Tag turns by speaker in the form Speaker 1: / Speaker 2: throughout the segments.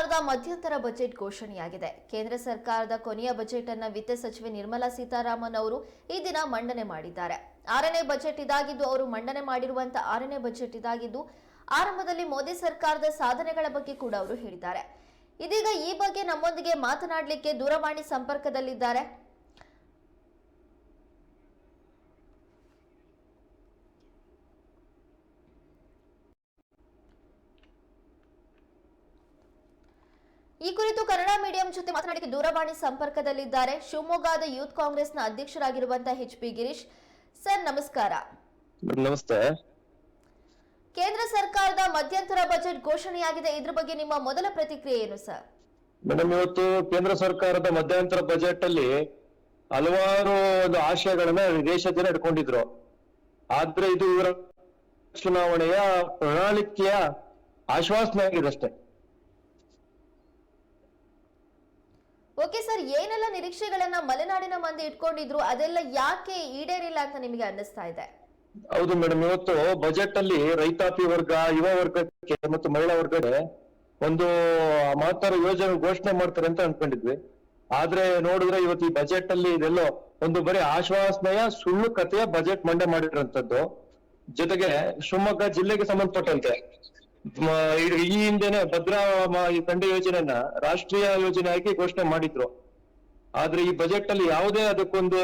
Speaker 1: ಸರ್ಕಾರದ ಮಧ್ಯಂತರ ಬಜೆಟ್ ಘೋಷಣೆಯಾಗಿದೆ. ಕೇಂದ್ರ ಸರ್ಕಾರದ ಕೊನೆಯ ಬಜೆಟ್ ಅನ್ನ ವಿತ್ತ ಸಚಿವೆ ನಿರ್ಮಲಾ ಸೀತಾರಾಮನ್ ಅವರು ಈ ದಿನ ಮಂಡನೆ ಮಾಡಿದ್ದಾರೆ. ಆರನೇ ಬಜೆಟ್ ಇದಾಗಿದ್ದು, ಅವರು ಮಂಡನೆ ಮಾಡಿರುವಂತಹ ಆರನೇ ಬಜೆಟ್ ಇದಾಗಿದ್ದು, ಆರಂಭದಲ್ಲಿ ಮೋದಿ ಸರ್ಕಾರದ ಸಾಧನೆಗಳ ಬಗ್ಗೆ ಕೂಡ ಅವರು ಹೇಳಿದ್ದಾರೆ. ಇದೀಗ ಈ ಬಗ್ಗೆ ನಮ್ಮೊಂದಿಗೆ ಮಾತನಾಡಲಿಕ್ಕೆ ದೂರವಾಣಿ ಸಂಪರ್ಕದಲ್ಲಿದ್ದಾರೆ. ಈ ಕುರಿತು ಕನ್ನಡ ಮೀಡಿಯಂ ಜೊತೆ ಮಾತನಾಡಿ ದೂರವಾಣಿ ಸಂಪರ್ಕದಲ್ಲಿದ್ದಾರೆ. ಶಿವಮೊಗ್ಗದ ಯೂತ್ ಕಾಂಗ್ರೆಸ್ನ ಅಧ್ಯಕ್ಷರಾಗಿರುವಂತಹ ಎಚ್ ಪಿ ಗಿರೀಶ್. ಸರ್ ನಮಸ್ಕಾರ.
Speaker 2: ನಮಸ್ತೆ.
Speaker 1: ಕೇಂದ್ರ ಸರ್ಕಾರದ ಮಧ್ಯಂತರ ಬಜೆಟ್ ಘೋಷಣೆಯಾಗಿದೆ. ಇದ್ರ ಬಗ್ಗೆ ನಿಮ್ಮ ಮೊದಲ ಪ್ರತಿಕ್ರಿಯೆ ಏನು ಸರ್?
Speaker 2: ಮೇಡಮ್ ಇವತ್ತು ಕೇಂದ್ರ ಸರ್ಕಾರದ ಮಧ್ಯಂತರ ಬಜೆಟ್ ಅಲ್ಲಿ ಹಲವಾರು ಒಂದು ಆಶಯಗಳನ್ನ ದೇಶ ಜನ ಇಟ್ಕೊಂಡಿದ್ರು ಆದ್ರೆ ಇದು ಇವರ ಚುನಾವಣೆಯ ಪ್ರಣಾಳಿಕೆಯ ಆಶ್ವಾಸನೆ ಆಗಿದೆ ಅಷ್ಟೇ
Speaker 1: ಓಕೆ ಸರ್ ಏನೆಲ್ಲ ನಿರೀಕ್ಷೆಗಳನ್ನ ಮಲೆನಾಡಿನ ಮಂದಿ ಇಟ್ಕೊಂಡಿದ್ರು, ಅದೆಲ್ಲ ಯಾಕೆ ಈಡೇರಿಲ್ಲ ಅಂತ ನಿಮಗೆ ಅನ್ನಿಸ್ತಾ ಇದೆ?
Speaker 2: ಹೌದು ಮೇಡಮ್ ಇವತ್ತು ಬಜೆಟ್ ಅಲ್ಲಿ ರೈತಾಪಿ ವರ್ಗ, ಯುವ ವರ್ಗಕ್ಕೆ ಮತ್ತು ಮಹಿಳಾ ವರ್ಗಕ್ಕೆ ಒಂದು ಮಹತ್ತರ ಯೋಜನೆ ಘೋಷಣೆ ಮಾಡ್ತಾರೆ ಅಂತ ಅನ್ಕೊಂಡಿದ್ವಿ. ಆದ್ರೆ ನೋಡಿದ್ರೆ ಇವತ್ತು ಈ ಬಜೆಟ್ ಅಲ್ಲಿ ಇದೆಲ್ಲೋ ಒಂದು ಬರೀ ಆಶ್ವಾಸನೆಯ ಸುಳ್ಳು ಕಥೆಯ ಬಜೆಟ್ ಮಂಡೆ ಮಾಡಿರುವಂತದ್ದು. ಜೊತೆಗೆ ಶಿವಮೊಗ್ಗ ಜಿಲ್ಲೆಗೆ ಸಂಬಂಧಪಟ್ಟಂತೆ. ಈ- ಹಿಂದೆನೆ ಭದ್ರಾ ತಂಡ ಯೋಜನೆಯನ್ನ ರಾಷ್ಟ್ರೀಯ ಯೋಜನೆಯಾಗಿ ಘೋಷಣೆ ಮಾಡಿದ್ರು. ಆದ್ರೆ ಈ ಬಜೆಟ್ ಅಲ್ಲಿ ಯಾವುದೇ ಅದಕ್ಕೊಂದು,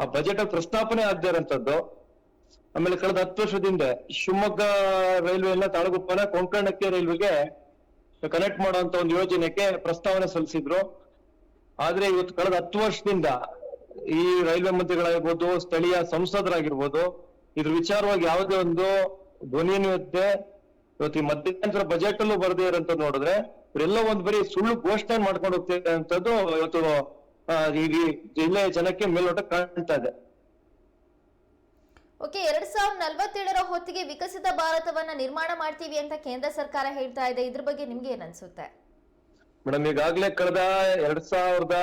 Speaker 2: ಆ ಬಜೆಟ್ ಪ್ರಸ್ತಾಪನೆ ಆಗದೆ ಇರೋಂಥದ್ದು. ಆಮೇಲೆ ಕಳೆದ ಹತ್ತು ವರ್ಷದಿಂದ ಶಿವಮೊಗ್ಗ ರೈಲ್ವೆಯನ್ನ ತಾಳಗುಪ್ಪನ ಕೊಂಕಣಕ್ಕೆ ರೈಲ್ವೆಗೆ ಕನೆಕ್ಟ್ ಮಾಡುವಂತ ಒಂದು ಯೋಜನೆಗೆ ಪ್ರಸ್ತಾವನೆ ಸಲ್ಲಿಸಿದ್ರು. ಆದ್ರೆ ಇವತ್ತು ಕಳೆದ ಹತ್ತು ವರ್ಷದಿಂದ ಈ ರೈಲ್ವೆ ಮಂತ್ರಿಗಳಾಗಿರ್ಬೋದು, ಸ್ಥಳೀಯ ಸಂಸದರಾಗಿರ್ಬೋದು, ಇದ್ರ ವಿಚಾರವಾಗಿ ಯಾವುದೇ ಒಂದು ಧ್ವನಿಯನ್ನು ಇವತ್ತು ಈ ಮಧ್ಯಂತರ ಬಜೆಟ್ ಅಲ್ಲೂ ಬರದೇ ಇರಂತ ನೋಡಿದ್ರೆ ಇವರೆಲ್ಲ ಒಂದ್ ಬರೀ ಸುಳ್ಳು ಘೋಷಣೆ ಮಾಡ್ಕೊಂಡು ಹೋಗ್ತಿದ್ದಾರೆ ಅಂತದ್ದು ಇವತ್ತು ಈ ಜಿಲ್ಲೆಯ ಜನಕ್ಕೆ ಮೇಲ್ನೋಟ ಕಾಣ್ತಾ ಇದೆ.
Speaker 1: ಓಕೆ ಎರಡ್ ಸಾವಿರದ ನಲವತ್ತೇಳರ ಹೊತ್ತಿಗೆ ವಿಕಸಿತ ಭಾರತವನ್ನ ನಿರ್ಮಾಣ ಮಾಡ್ತೀವಿ ಅಂತ ಕೇಂದ್ರ ಸರ್ಕಾರ ಹೇಳ್ತಾ ಇದೆ. ಇದ್ರ ಬಗ್ಗೆ ನಿಮ್ಗೆ ಏನ್ ಅನ್ಸುತ್ತೆ?
Speaker 2: ಮೇಡಮ್ ಈಗಾಗಲೇ ಕಳೆದ ಎರಡ್ ಸಾವಿರದ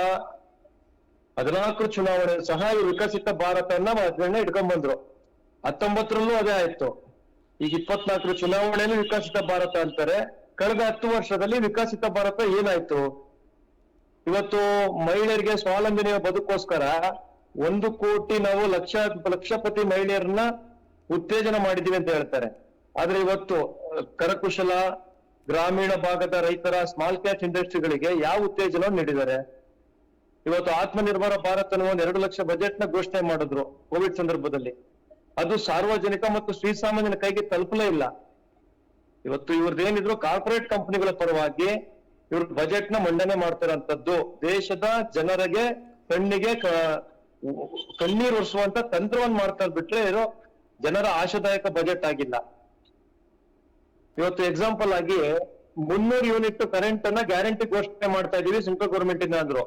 Speaker 2: ಹದಿನಾಲ್ಕು ಚುನಾವಣೆ ಸಹ ಈ ವಿಕಸಿತ ಭಾರತವನ್ನ ಇಟ್ಕೊಂಡ್ ಬಂದ್ರು. ಹತ್ತೊಂಬತ್ತರಲ್ಲೂ ಅದೇ ಆಯ್ತು. ಈಗ ಇಪ್ಪತ್ನಾಲ್ಕರ ಚುನಾವಣೆಯಲ್ಲಿ ವಿಕಸಿತ ಭಾರತ ಅಂತಾರೆ. ಕಳೆದ ಹತ್ತು ವರ್ಷದಲ್ಲಿ ವಿಕಸಿತ ಭಾರತ ಏನಾಯ್ತು? ಇವತ್ತು ಮಹಿಳೆಯರಿಗೆ ಸ್ವಾವಲಂಬನೆಯ ಬದುಕೋಸ್ಕರ ಒಂದು ಕೋಟಿ ನಾವು ಲಕ್ಷ, ಲಕ್ಷಪತಿ ಮಹಿಳೆಯರನ್ನ ಉತ್ತೇಜನ ಮಾಡಿದೀವಿ ಅಂತ ಹೇಳ್ತಾರೆ. ಆದ್ರೆ ಇವತ್ತು ಕರಕುಶಲ, ಗ್ರಾಮೀಣ ಭಾಗದ ರೈತರ ಸ್ಮಾಲ್ ಕ್ಯಾಚ್ ಇಂಡಸ್ಟ್ರಿಗಳಿಗೆ ಯಾವ ಉತ್ತೇಜನ ನೀಡಿದ್ದಾರೆ? ಇವತ್ತು ಆತ್ಮನಿರ್ಭರ ಭಾರತ ಅನ್ನುವ ಒಂದು ಎರಡು ಲಕ್ಷ ಬಜೆಟ್ನ ಘೋಷಣೆ ಮಾಡಿದ್ರು ಕೋವಿಡ್ ಸಂದರ್ಭದಲ್ಲಿ. ಅದು ಸಾರ್ವಜನಿಕ ಮತ್ತು ಶ್ರೀಸಾಮಾನ್ಯನ ಕೈಗೆ ತಲುಪಲೇ ಇಲ್ಲ. ಇವತ್ತು ಇವ್ರದ್ದೇನಿದ್ರು ಕಾರ್ಪೊರೇಟ್ ಕಂಪನಿಗಳ ಪರವಾಗಿ ಇವ್ರ ಬಜೆಟ್ನ ಮಂಡನೆ ಮಾಡ್ತಾರಂತದ್ದು ದೇಶದ ಜನರಿಗೆ ಕಣ್ಣಿಗೆ ಕಣ್ಣೀರು ಒರೆಸುವಂತ ತಂತ್ರವನ್ನ ಮಾಡ್ತಾ ಬಿಟ್ರೆ ಇದು ಜನರ ಆಶಾದಾಯಕ ಬಜೆಟ್ ಆಗಿಲ್ಲ. ಇವತ್ತು ಎಕ್ಸಾಂಪಲ್ ಆಗಿ ಮುನ್ನೂರು ಯೂನಿಟ್ ಕರೆಂಟ್ ಅನ್ನ ಗ್ಯಾರಂಟಿ ಘೋಷಣೆ ಮಾಡ್ತಾ ಇದೀವಿ ಸೆಂಟ್ರಲ್ ಗೌರ್ಮೆಂಟ್ ಇಂದ ಅಂದ್ರು.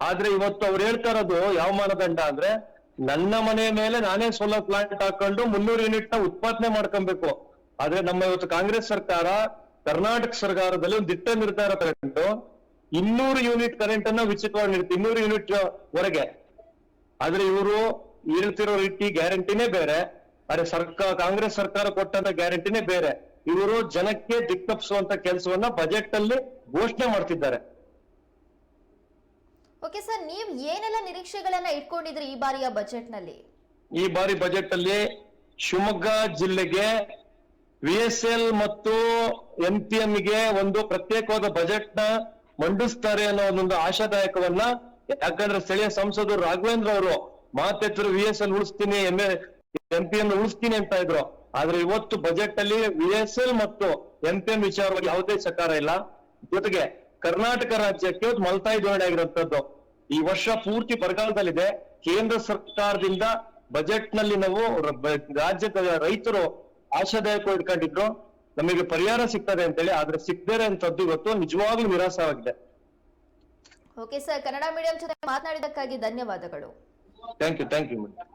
Speaker 2: ಆದ್ರೆ ಇವತ್ತು ಅವ್ರು ಹೇಳ್ತಾ ಇರೋದು ಯಾವ ಮಾನದಂಡ ಅಂದ್ರೆ ನನ್ನ ಮನೆ ಮೇಲೆ ನಾನೇ ಸೋಲಾರ್ ಪ್ಲಾಂಟ್ ಹಾಕೊಂಡು ಮುನ್ನೂರು ಯೂನಿಟ್ನ ಉತ್ಪಾದನೆ ಮಾಡ್ಕೊಬೇಕು. ಆದ್ರೆ ನಮ್ಮ ಇವತ್ತು ಕಾಂಗ್ರೆಸ್ ಸರ್ಕಾರ ಕರ್ನಾಟಕ ಸರ್ಕಾರದಲ್ಲಿ ಒಂದು ದಿಟ್ಟ ನಿರ್ಧಾರ ತಗೊಂಡು ಇನ್ನೂರು ಯೂನಿಟ್ ಕರೆಂಟ್ ಅನ್ನ ಉಚಿತವಾಗಿ ನೀಡುತ್ತೆ ಇನ್ನೂರು ಯೂನಿಟ್ ವರೆಗೆ. ಆದ್ರೆ ಇವರು ಹೇಳ್ತಿರೋ ರೀತಿ ಗ್ಯಾರಂಟಿನೇ ಬೇರೆ. ಆದ್ರೆ ಸರ್ಕಾರ, ಕಾಂಗ್ರೆಸ್ ಸರ್ಕಾರ ಕೊಟ್ಟಂತ ಗ್ಯಾರಂಟಿನೇ ಬೇರೆ. ಇವರು ಜನಕ್ಕೆ ದಿಕ್ಕಪ್ಸುವಂತ ಕೆಲಸವನ್ನ ಬಜೆಟ್ ಅಲ್ಲಿ ಘೋಷಣೆ ಮಾಡ್ತಿದ್ದಾರೆ.
Speaker 1: ಓಕೆ ಸರ್ ನೀವು ಏನೆಲ್ಲ ನಿರೀಕ್ಷೆಗಳನ್ನ ಇಟ್ಕೊಂಡಿದ್ರಿ ಈ ಬಾರಿಯ ಬಜೆಟ್ನಲ್ಲಿ
Speaker 2: ಈ ಬಾರಿ ಬಜೆಟ್ ಅಲ್ಲಿ ಶಿವಮೊಗ್ಗ ಜಿಲ್ಲೆಗೆ ವಿ ಎಸ್ ಎಲ್ ಮತ್ತು ಎಂ ಪಿ ಎಂ ಗೆ ಒಂದು ಪ್ರತ್ಯೇಕವಾದ ಬಜೆಟ್ನ ಮಂಡಿಸ್ತಾರೆ ಅನ್ನೋ ಒಂದು ಆಶಾದಾಯಕವನ್ನ ಯಾಕಂದ್ರೆ ಸ್ಥಳೀಯ ಸಂಸದರು ರಾಘವೇಂದ್ರ ಅವರು ಮಾತೆತ್ತರು ವಿ ಎಸ್ ಎಲ್ ಉಳಿಸ್ತೀನಿ ಎಂ ಎಂ ಪಿ ಎಂ ಉಳಿಸ್ತೀನಿ ಅಂತ ಇದ್ರು. ಆದ್ರೆ ಇವತ್ತು ಬಜೆಟ್ ಅಲ್ಲಿ ವಿ ಎಸ್ ಎಲ್ ಮತ್ತು ಎಂ ಪಿ ಎಂ ವಿಚಾರವಾಗಿ ಯಾವುದೇ ಸಕಾರ ಇಲ್ಲ. ಜೊತೆಗೆ ಕರ್ನಾಟಕ ರಾಜ್ಯಕ್ಕೆ ಮಲ್ತಾಯಿ ಜೋಡಣೆ ಆಗಿರುವಂತದ್ದು. ಈ ವರ್ಷ ಪೂರ್ತಿ ಬರಗಾಲದಲ್ಲಿದೆ. ಕೇಂದ್ರ ಸರ್ಕಾರದಿಂದ ಬಜೆಟ್ನಲ್ಲಿ ನಾವು ರಾಜ್ಯದ ರೈತರು ಆಶಾದಾಯಕ ಇಟ್ಕೊಂಡಿದ್ರು. ನಮಗೆ ಪರಿಹಾರ ಸಿಗ್ತದೆ ಅಂತೇಳಿ ಆದ್ರೆ ಸಿಗ್ತಾರೆ ಅಂತದ್ದು ಇವತ್ತು ನಿಜವಾಗ್ಲೂ ನಿರಾಸವಾಗಿದೆ
Speaker 1: ಓಕೆ ಸರ್ ಕನ್ನಡ ಮೀಡಿಯಂ ಜೊತೆ ಮಾತನಾಡಿದಕ್ಕಾಗಿ ಧನ್ಯವಾದಗಳು.
Speaker 2: Thank you thank you madam